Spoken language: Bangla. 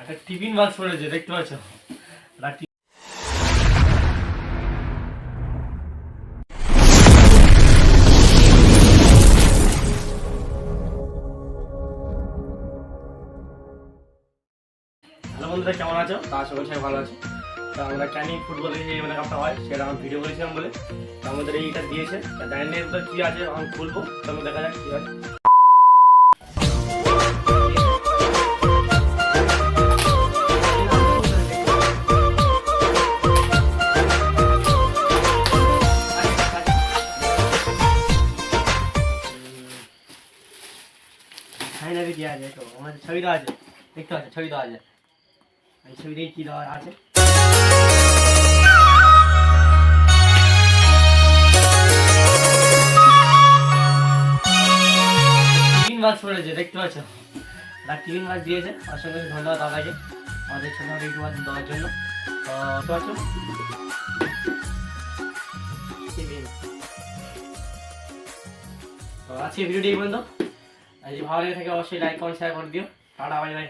একটা টিফিন বাক্স পড়েছে, দেখতে পাচ্ছ? বন্ধুরা, কেমন আছো? তা আশা করি সবাই ভালো আছে। তো আমরা ক্যানিং ফুটবলে যে মানে কাপটা হয়, সেটা আমি ভিডিও করেছিলাম বলে। আমাদের এইটা দিয়েছে। জানি না এর কি আছে আমি খুলবো। তখন দেখা যাক কি হয়। ফাইনালি কি আছে, তো আমাদের ছবি দেওয়া আছে। দেখতে পাচ্ছ, ছবি দেওয়া আছে। এই ছবিটাই কি দেওয়া আছে? টিফিন বাক্স পড়েছে, দেখতে পাচ্ছ? তার টিফিন বাক্স দিয়েছে। অসংখ্য ধন্যবাদ দাদাকে আমাদের ছোটখাটো ইউটিউবার দেওয়ার জন্য। তো পাচ্ছ? টিফিন তো আজকে ভিডিওটি এই পর্যন্ত। ভালো লেগে থাকে অবশ্যই লাইক কমেন্ট শেয়ার করে দিও। Tata bye bye